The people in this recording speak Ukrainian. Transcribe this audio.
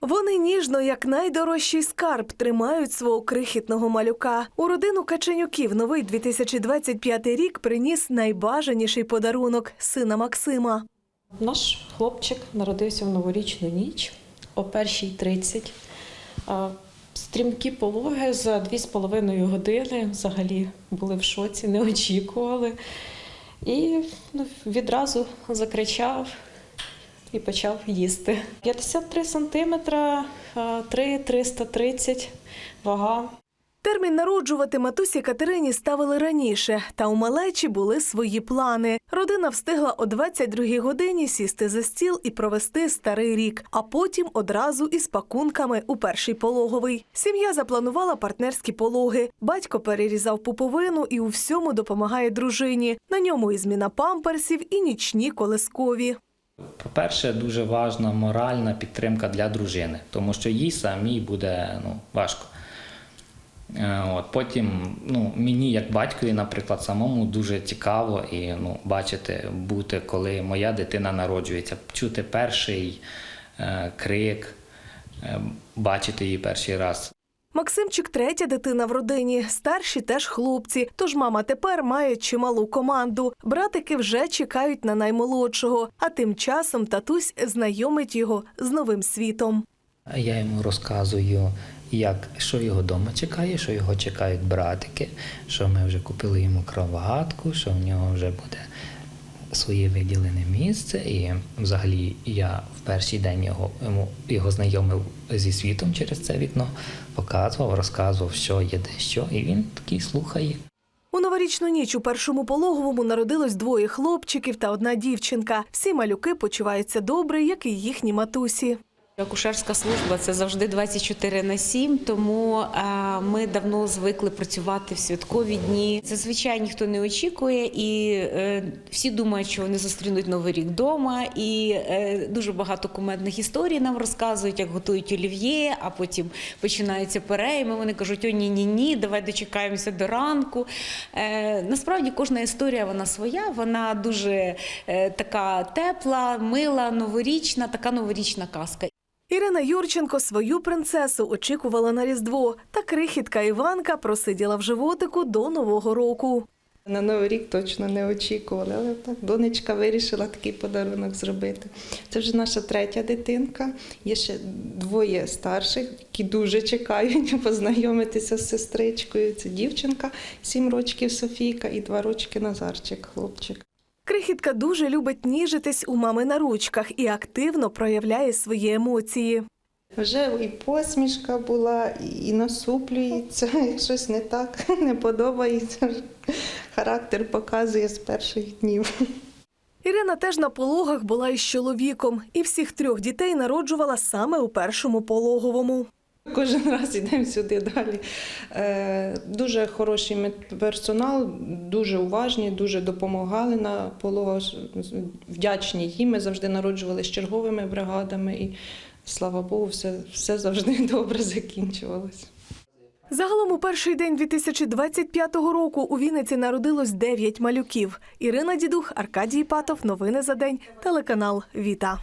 Вони ніжно, як найдорожчий скарб, тримають свого крихітного малюка. У родину Каченюків новий 2025 рік приніс найбажаніший подарунок сина Максима. Наш хлопчик народився в новорічну ніч о 1.30. А, Стрімкі пологи за 2,5 години взагалі були в шоці, не очікували. І ну, відразу закричав і почав їсти. 53 сантиметра, 3 330 вага. Термін народжувати матусі Катерині ставили раніше, та у малечі були свої плани. Родина встигла о 22-й годині сісти за стіл і провести старий рік, а потім одразу із пакунками у перший пологовий. Сім'я запланувала партнерські пологи. Батько перерізав пуповину і у всьому допомагає дружині. На ньому і зміна памперсів, і нічні колискові. По-перше, дуже важна моральна підтримка для дружини, тому що їй самій буде ну, важко. Е, От, потім ну, мені, як батькові, наприклад, самому дуже цікаво і ну, бачити, бути, коли моя дитина народжується, чути перший е, крик, е, бачити її перший раз. Максимчик третя дитина в родині. Старші теж хлопці. Тож мама тепер має чималу команду. Братики вже чекають на наймолодшого. А тим часом татусь знайомить його з новим світом. Я йому розказую, як, що його вдома чекає, що його чекають братики, що ми вже купили йому кроватку, що в нього вже буде своє виділене місце. І взагалі я в перший день його, йому, його знайомив зі світом через це вікно, показував, розказував, що є де що, і він такий слухає. У новорічну ніч у першому пологовому народилось двоє хлопчиків та одна дівчинка. Всі малюки почуваються добре, як і їхні матусі. Акушерська служба це завжди 24 на 7, тому е, ми давно звикли працювати в святкові дні. Зазвичай ніхто не очікує, і е, всі думають, що вони зустрінуть новий рік вдома. І е, дуже багато кумедних історій нам розказують, як готують олів'є, а потім починаються перейми. Вони кажуть: о, ні, ні, ні, давай дочекаємося до ранку. Насправді кожна історія вона своя, вона дуже така тепла, мила, новорічна, така новорічна казка. Ірина Юрченко свою принцесу очікувала на Різдво, та крихітка Іванка просиділа в животику до Нового року. На Новий рік точно не очікували, але так донечка вирішила такий подарунок зробити. Це вже наша третя дитинка. Є ще двоє старших, які дуже чекають познайомитися з сестричкою. Це дівчинка, сім років Софійка і два рочки Назарчик, хлопчик. Крихітка дуже любить ніжитись у мами на ручках і активно проявляє свої емоції. Вже і посмішка була, і насуплюється, як щось не так, не подобається. Характер показує з перших днів. Ірина теж на пологах була із чоловіком, і всіх трьох дітей народжувала саме у першому пологовому. Кожен раз йдемо сюди далі. Е, Дуже хороший медперсонал, дуже уважні, дуже допомагали на пологах. Вдячні їм. Ми завжди народжували з черговими бригадами, і слава Богу, все, все завжди добре закінчувалося. Загалом у перший день 2025 року у Вінниці народилось 9 малюків. Ірина Дідух, Аркадій Патов. Новини за день. Телеканал Віта.